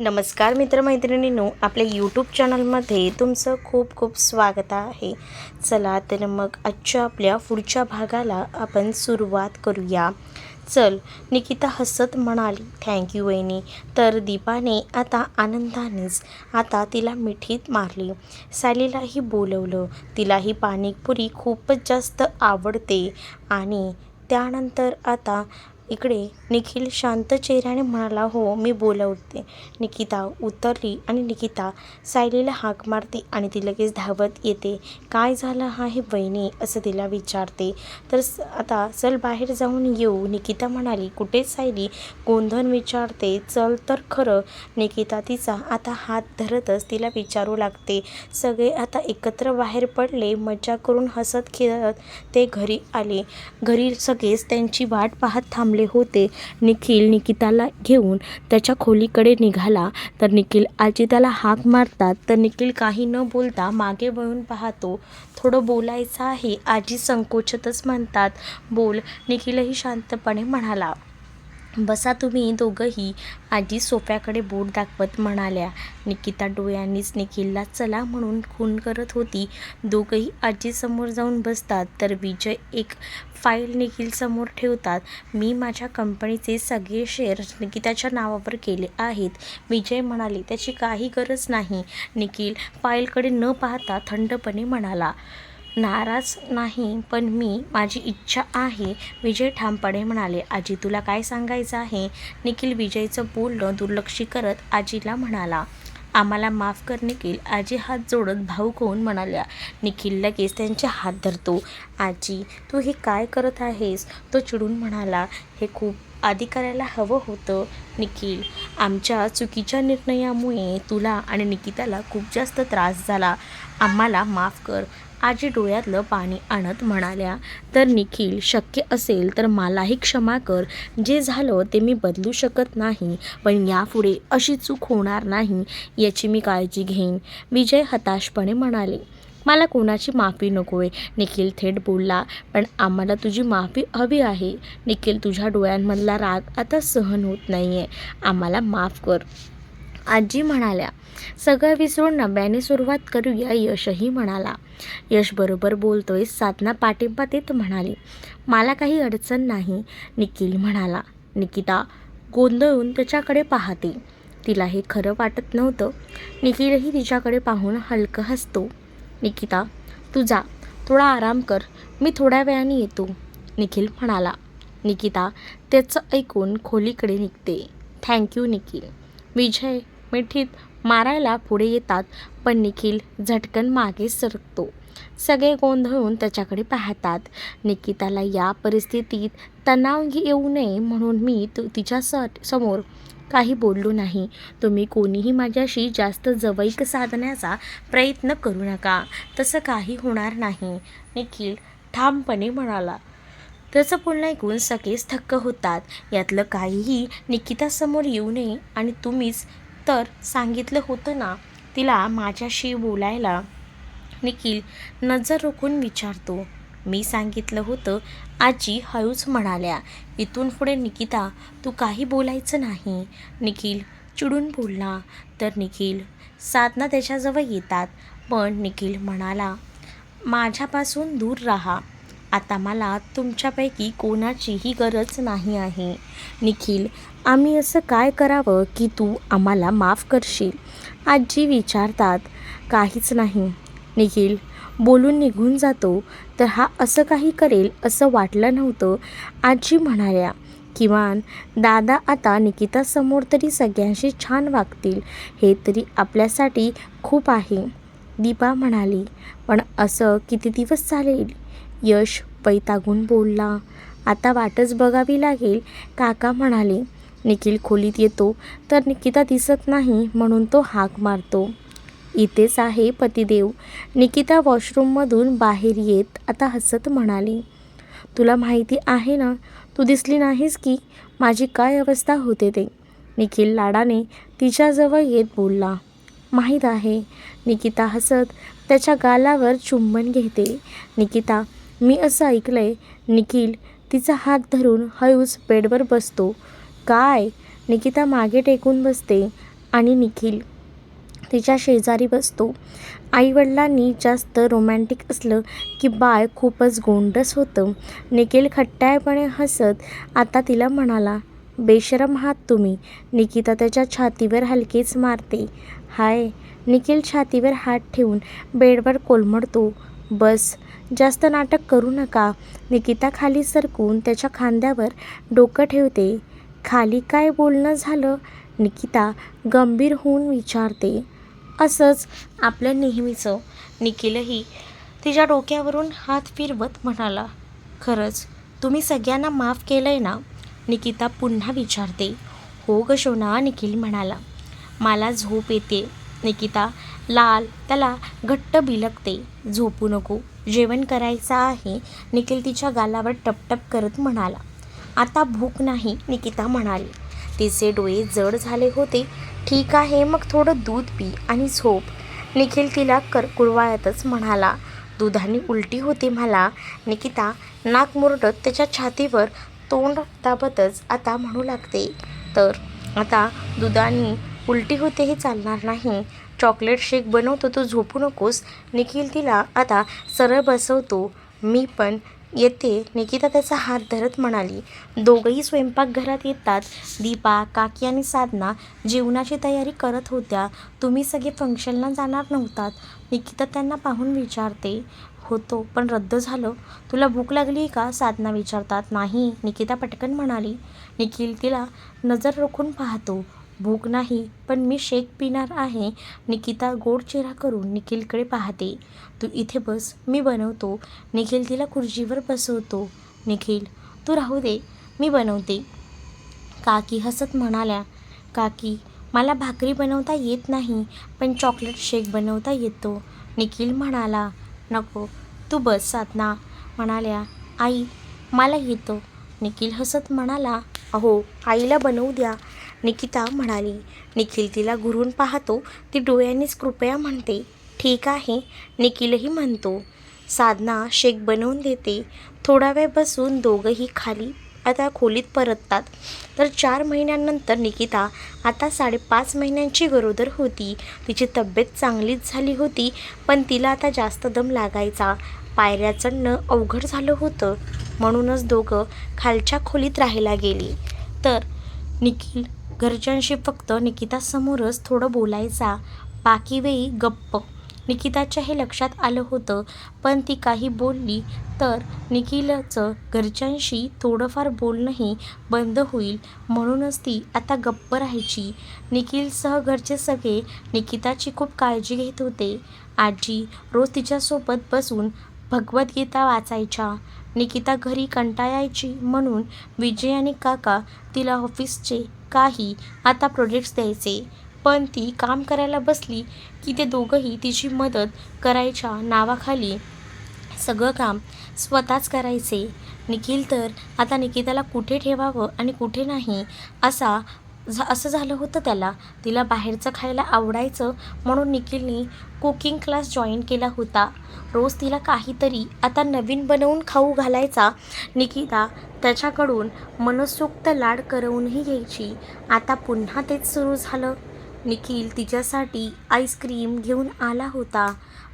नमस्कार मित्रमैत्रिणींनो आपल्या यूट्यूब चॅनलमध्ये तुमचं खूप खूप स्वागत आहे. चला तर मग आजच्या आपल्या पुढच्या भागाला आपण सुरुवात करूया. चल निकिता हसत म्हणाली थँक्यू वहिनी. तर दीपाने आता आनंदानेच आता तिला मिठीत मारली. सालीलाही बोलवलं तिलाही पाणीपुरी खूपच जास्त आवडते आणि त्यानंतर आता इकडे निखिल शांत चेहऱ्याने म्हणाला हो मी बोलवते. निकिता उतरली आणि निकिता सायलीला हाक मारते आणि ती लगेच धावत येते. काय झालं हा हे बहिणी असं तिला विचारते. तर स- आता चल बाहेर जाऊन येऊ. निकिता म्हणाली कुठे सायली? गोंधन विचारते. चल तर खरं. निकिता तिचा आता हात धरतच तिला विचारू लागते. सगळे आता एकत्र बाहेर पडले मजा करून हसत खेळत ते घरी आले. घरी सगळेच त्यांची वाट पाहत थांबले. होते. निखिल निकिताला घेऊन त्याच्या खोलीकडे निघाला. तर निखिल आजी त्याला हाक मारतात. तर निखिल काही न बोलता मागे वळून पाहतो. थोडं बोलायचं आहे. आजी संकोचतच म्हणतात. बोल. निखिलही शांतपणे म्हणाला. बसा तुम्ही दोघंही. आजी सोफ्याकडे बोट दाखवत म्हणाल्या. निकिता डोळ्यांनीच निखिलला चला म्हणून खून करत होती. दोघंही आजीसमोर जाऊन बसतात. तर विजय एक फाईल निखिलसमोर ठेवतात. मी माझ्या कंपनीचे सगळे शेअर्स निकिताच्या नावावर केले आहेत. विजय म्हणाले त्याची काही गरज नाही. निखिल फाईलकडे न पाहता थंडपणे म्हणाला नाराज नाही पण मी माझी इच्छा आहे. विजय ठामपणे म्हणाले आजी तुला काय सांगायचं आहे? निखिल विजयचं बोलणं दुर्लक्षी करत आजीला म्हणाला आम्हाला माफ कर निखिल आजी हात जोडत भाऊक होऊन म्हणाल्या. निखिल लगेच त्यांचे हात धरतो. आजी तू हे काय करत आहेस? तो चिडून म्हणाला हे खूप आधी करायला हवं होतं निखिल. आमच्या चुकीच्या निर्णयामुळे तुला आणि निकिताला खूप जास्त त्रास झाला. आम्हाला माफ कर. आजी डोळ्यातलं पाणी आणत म्हणाल्या तर निखिल शक्य असेल तर मलाही क्षमा कर. जे झालं ते मी बदलू शकत नाही पण यापुढे अशी चूक होणार नाही याची मी काळजी घेईन. विजय हताशपणे म्हणाले मला कोणाची माफी नको आहे निखिल थेट बोलला पण आम्हाला तुझी माफी हवी आहे. निखिल तुझ्या डोळ्यांमधला राग आता सहन होत नाही आहे आम्हाला माफ कर. आजी म्हणाल्या सगळं विसरून नव्याने सुरुवात करूया यशही म्हणाला. यश बरोबर बोलतोय साधना पाठिंबा देत म्हणाली मला काही अडचण नाही निखिल म्हणाला. निकिता गोंधळून त्याच्याकडे पाहते. तिला हे खरं वाटत नव्हतं. निखिलही तिच्याकडे पाहून हलकं हसतो. निकिता तू जा थोडा आराम कर मी थोड्या वेळाने येतो. निखिल म्हणाला. निकिता त्याचं ऐकून खोलीकडे निघते. थँक्यू निखिल. विजय मिठीत मारायला पुढे येतात पण निखिल झटकन मागे सरकतो. सगळे गोंधळून त्याच्याकडे पाहतात. निकिताला या परिस्थितीत तणाव येऊ नये म्हणून मी तु तिच्या स समोर काही बोललो नाही. तुम्ही कोणीही माझ्याशी जास्त जवळीक साधण्याचा प्रयत्न करू नका. तसं काही होणार नाही निखिल ठामपणे म्हणाला. त्याचं बोलणं ऐकून सगळेच थक्क होतात. यातलं काहीही निकितासमोर येऊ नये आणि तुम्हीच तर सांगितलं होतं ना तिला माझ्याशी बोलायला. निखिल नजर रोखून विचारतो. मी सांगितलं होतं. आजी हळूच म्हणाल्या इथून पुढे निकिता तू काही बोलायचं नाही. निखिल चिडून बोलला. तर निखिल साधना त्याच्याजवळ येतात. पण निखिल म्हणाला माझ्यापासून दूर राहा. आता मला तुमच्यापैकी कोणाचीही गरज नाही आहे. निखिल आम्ही असं काय करावं की तू आम्हाला माफ करशील? आजी विचारतात काहीच नाही. निखिल बोलून निघून जातो. तर हा असं काही करेल असं वाटलं नव्हतं. आजी म्हणाल्या किमान दादा आता निकितासमोर तरी सगळ्यांशी छान वागतील. हे तरी आपल्यासाठी खूप आहे. दीपा म्हणाली पण असं किती दिवस चालेल? यश वैतागून बोलला. आता वाटच बघावी लागेल. काका म्हणाले निखिल खोलीत येतो तर निकिता दिसत नाही म्हणून तो हाक मारतो. इथेच आहे पतिदेव. निकिता वॉशरूममधून बाहेर येत आता हसत म्हणाली तुला माहिती आहे ना तू दिसली नाहीस की? माझी काय अवस्था होते ते? निखिल लाडाने तिच्याजवळ येत बोलला माहीत आहे. निकिता हसत त्याच्या गालावर चुंबन घेते. निकिता मी असं ऐकलंय निखिल तिचा हात धरून हळूच बेडवर बसतो. काय? निकिता मागे टेकून बसते आणि निखिल तिच्या शेजारी बसतो. आईवडिलांनी जास्त रोमॅन्टिक असलं की बाळ खूपच गोंडस होतं. निखिल खट्टाळपणे हसत आता तिला म्हणाला बेशरम आहात तुम्ही. निकिता त्याच्या छातीवर हलकेच मारते. हाय. निखिल छातीवर हात ठेवून बेडवर कोलमडतो. बस. जास्त नाटक करू नका. निकिता खाली सरकून त्याच्या खांद्यावर डोकं ठेवते. खाली काय बोलणं झालं? निकिता गंभीर होऊन विचारते. असंच आपलं नेहमीचं. निखिलही तिच्या डोक्यावरून हात फिरवत म्हणाला खरंच तुम्ही सगळ्यांना माफ केलं आहे ना? निकिता पुन्हा विचारते. हो ग शोना निखिल म्हणाला. मला झोप येते. निकिता लाल. त्याला घट्ट बिलकते झोपू नको. जेवण करायचं आहे. निखिल तिच्या गालावर टपटप करत म्हणाला. आता भूक नाही निकिता म्हणाली. तिचे डोळे जड झाले होते. ठीक आहे मग थोडं दूध पी आणि झोप. निखिल तिला करकुळवायतच म्हणाला. दुधाने उलटी होते मला. निकिता नाक मुरडत त्याच्या छातीवर तोंड दाबतच आता म्हणू लागते. तर आता दुधाने उलटी होते हे चालणार नाही. चॉकलेट शेक बनवतो तू झोपू नकोस. निखिल तिला आता सरळ बसवतो. मी पण येते. निकिता त्याचा हात धरत म्हणाली. दोघंही स्वयंपाकघरात येतात. दीपा काकी आणि साधना जेवणाची तयारी करत होत्या. तुम्ही सगळे फंक्शनला जाणार नव्हतात. निकिता त्यांना पाहून विचारते. होतो पण रद्द झालं. तुला भूक लागली का? साधना विचारतात. नाही निकिता पटकन म्हणाली. निखिल तिला नजर रोखून पाहतो. भूक नाही पण मी शेक पिणार आहे. निकिता गोड चेहरा करून निखिलकडे पाहते. तू इथे बस मी बनवतो. निखिल तिला खुर्चीवर बसवतो. निखिल तू राहू दे मी बनवते. काकी हसत म्हणाल्या काकी मला भाकरी बनवता येत नाही पण चॉकलेट शेक बनवता येतो. निखिल म्हणाला नको तू बस साधना. म्हणाल्या आई मला येतो. निखिल हसत म्हणाला अहो आईला बनवू द्या. निकिता म्हणाली. निखिल तिला घुरून पाहतो. ती डोळ्यांनीच कृपया म्हणते. ठीक आहे. निखिलही म्हणतो. साधना शेक बनवून देते. थोडा वेळ बसून दोघंही खाली आता खोलीत परततात. तर चार महिन्यांनंतर निकिता आता साडेपाच महिन्यांची गरोदर होती. तिची तब्येत चांगलीच झाली होती पण तिला आता जास्त दम लागायचा. पायऱ्या चढणं अवघड झालं होतं. म्हणूनच दोघं खालच्या खोलीत राहायला गेली. तर निखिल घरच्यांशी फक्त निकितासमोरच थोडं बोलायचा. बाकी वेळी गप्प. निकिताच्या हे लक्षात आलं होतं पण ती काही बोलली तर निखिलचं घरच्यांशी थोडंफार बोलणंही बंद होईल म्हणूनच ती आता गप्प राहायची. निखिलसह घरचे सगळे निकिताची खूप काळजी घेत होते. आजी रोज तिच्यासोबत बसून भगवद्गीता वाचायच्या. निकिता घरी कंटाळायची म्हणून विजय आणि काका तिला ऑफिसचे काही आता प्रोजेक्ट्स द्यायचे. पण ती काम करायला बसली की ते दोघंही तिची मदत करायच्या नावाखाली सगळं काम स्वतःच करायचे. निखिल तर आता निकिताला कुठे ठेवावं आणि कुठे नाही असा झ असं झालं होतं त्याला. तिला बाहेरचं खायला आवडायचं म्हणून निखिलने कुकिंग क्लास जॉईन केला होता. रोज तिला काहीतरी आता नवीन बनवून खाऊ घालायचा. निकिता त्याच्याकडून मनसोक्त लाड करवूनही घ्यायची. आता पुन्हा तेच सुरू झालं. निखिल तिच्यासाठी आईस्क्रीम घेऊन आला होता.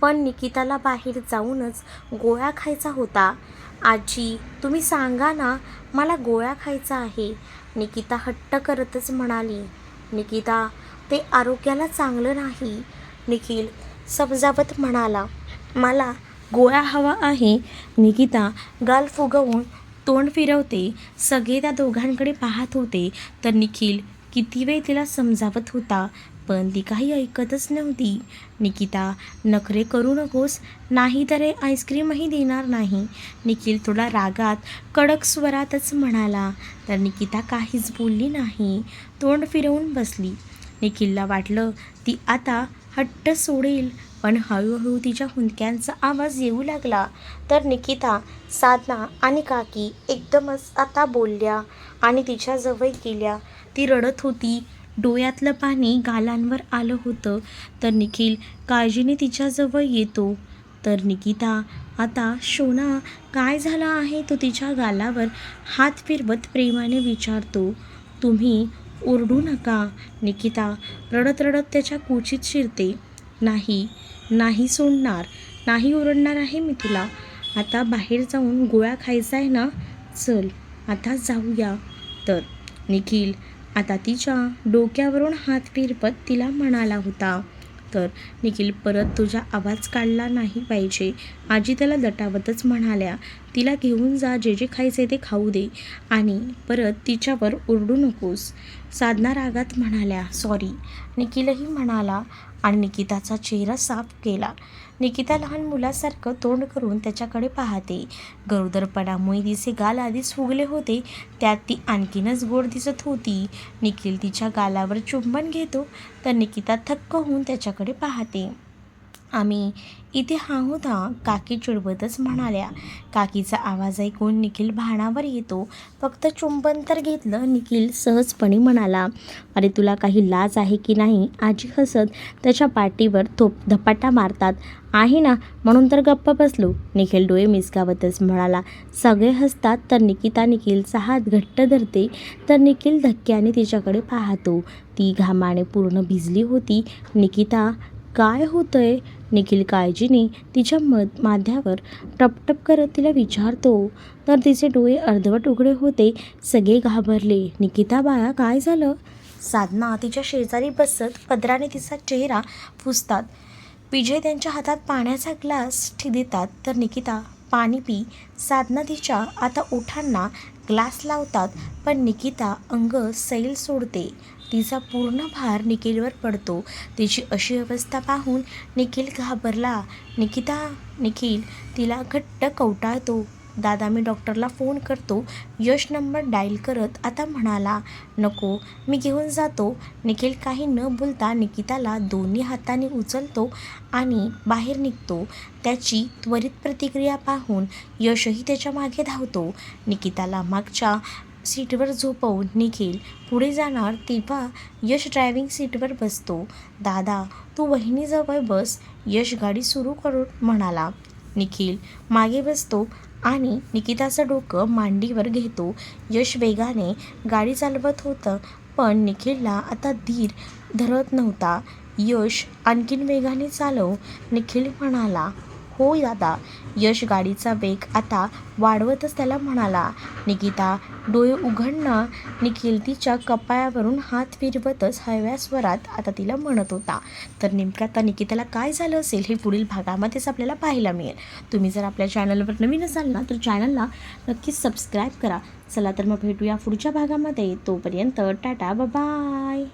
पण निकिताला बाहेर जाऊनच गोळ्या खायचा होता. आजी तुम्ही सांगा ना मला गोळ्या खायचा आहे. निकिता हट्ट करतच म्हणाली. निकिता ते आरोग्याला चांगलं नाही. निखिल समजावत म्हणाला. मला गोळ्या हवा आहे. निकिता गाल फुगवून तोंड फिरवते. सगळे त्या दोघांकडे पाहत होते. तर निखिल किती वेळ तिला समजावत होता. पण ती काही ऐकतच नव्हती. निकिता नखरे करू नकोस नाही तर हे आईस्क्रीमही देणार नाही. निखिल थोडा रागात कडक स्वरातच म्हणाला तर निकिता काहीच बोलली नाही. तोंड फिरवून बसली. निखिलला वाटलं ती आता हट्ट सोडेल पण हळूहळू तिच्या हुंदक्यांचा आवाज येऊ लागला. तर निकिता साधना आणि काकी एकदमच आता बोलल्या आणि तिच्याजवळ गेल्या. ती रडत होती डोळ्यातलं पाणी गालांवर आलं होतं. तर निखिल काळजीने तिच्याजवळ येतो. तर निकिता आता शोना काय झाला आहे तो तिच्या गालावर? हात फिरवत प्रेमाने विचारतो. तुम्ही ओरडू नका. निकिता रडत रडत त्याच्या कुचीत शिरते. नाही नाही सोडणार. नाही ओरडणार आहे मी तुला. आता बाहेर जाऊन गोळ्या खायचा आहे ना? चल आता जाऊया. तर निखिल आता तिच्या डोक्यावरून हात फिरपत तिला म्हणाला होता तर निखिल परत तुझा आवाज काढला नाही पाहिजे. आजी त्याला दटावतच म्हणाल्या तिला घेऊन जा जे जे खायचे ते खाऊ दे आणि परत तिच्यावर ओरडू नकोस. साधना रागात म्हणाल्या सॉरी. निखिलही म्हणाला आणि निकिताचा चेहरा साफ केला. निकिता लहान मुलासारखं तोंड करून त्याच्याकडे पाहते. गरोदरपणामुळे तिचे गाल आधीच फुगले होते. त्यात ती आणखीनच गोड दिसत होती. निखिल तिच्या गालावर चुंबन घेतो तर निकिता थक्क होऊन त्याच्याकडे पाहते. आम्ही इथे हा होता काकी चिडवतच म्हणाल्या. काकीचा आवाज ऐकून निखिल भाणावर येतो. फक्त चुंबन तर घेतलं निखिल सहजपणे म्हणाला अरे तुला काही लाज आहे की नाही? आजी हसत त्याच्या पाठीवर थोप धपाटा मारतात. आहे ना म्हणून तर गप्प बसलो निखिल डोळे मिसकावतच म्हणाला. सगळे हसतात तर निकिता निखिलचा हात घट्ट धरते तर निखिल धक्क्याने तिच्याकडे पाहतो. ती घामाने पूर्ण भिजली होती. निकिता काय होतंय? निखिल काळजीने तिच्या मध माध्यावर टपटप करत तिला विचारतो तर तिचे डोळे अर्धवट उघडे होते सगळे घाबरले. निकिता बाळा काय झालं? साधना तिच्या शेजारी बसत पदराने तिचा चेहरा पुसतात. विजय त्यांच्या हातात पाण्याचा ग्लास ठि देतात तर निकिता पाणी पी. साधना तिच्या आता ओठांना ग्लास लावतात पण निकिता अंग सैल सोडते. तिचा पूर्ण भार निखिलवर पडतो. तिची अशी अवस्था पाहून निखिल घाबरला. निकिता निखिल तिला घट्ट कवटाळतो. दादा मी डॉक्टरला फोन करतो. यश नंबर डायल करत आता म्हणाला नको मी घेऊन जातो. निखिल काही न बोलता निकिताला दोन्ही हाताने उचलतो आणि बाहेर निघतो. त्याची त्वरित प्रतिक्रिया पाहून यशही त्याच्यामागे धावतो. निकिताला मागच्या सीटवर झोपवून निखिल पुढे जाणार तेव्हा यश ड्रायव्हिंग सीटवर बसतो. दादा तू वहिनीजवळ बस यश गाडी सुरू करून म्हणाला. निखिल मागे बसतो आणि निकिताचं डोकं मांडीवर घेतो. यश वेगाने गाडी चालवत होतं पण निखिलला आता धीर धरत नव्हता. यश आणखीन वेगाने चालव. निखिल म्हणाला हो दादा. यश गाडीचा वेग आता वाढवतच त्याला म्हणाला. निकिता डोळे उघडणं. निखिल तिच्या कपाळावरून हात फिरवतच हव्या स्वरात आता तिला म्हणत होता. तर नेमकं आता निकिताला काय झालं असेल हे पुढील भागामध्येच आपल्याला पाहायला मिळेल. तुम्ही जर आपल्या चॅनलवर नवीन असाल ना तर चॅनलला नक्कीच सबस्क्राईब करा. चला तर मग भेटूया पुढच्या भागामध्ये. तोपर्यंत टाटा बाय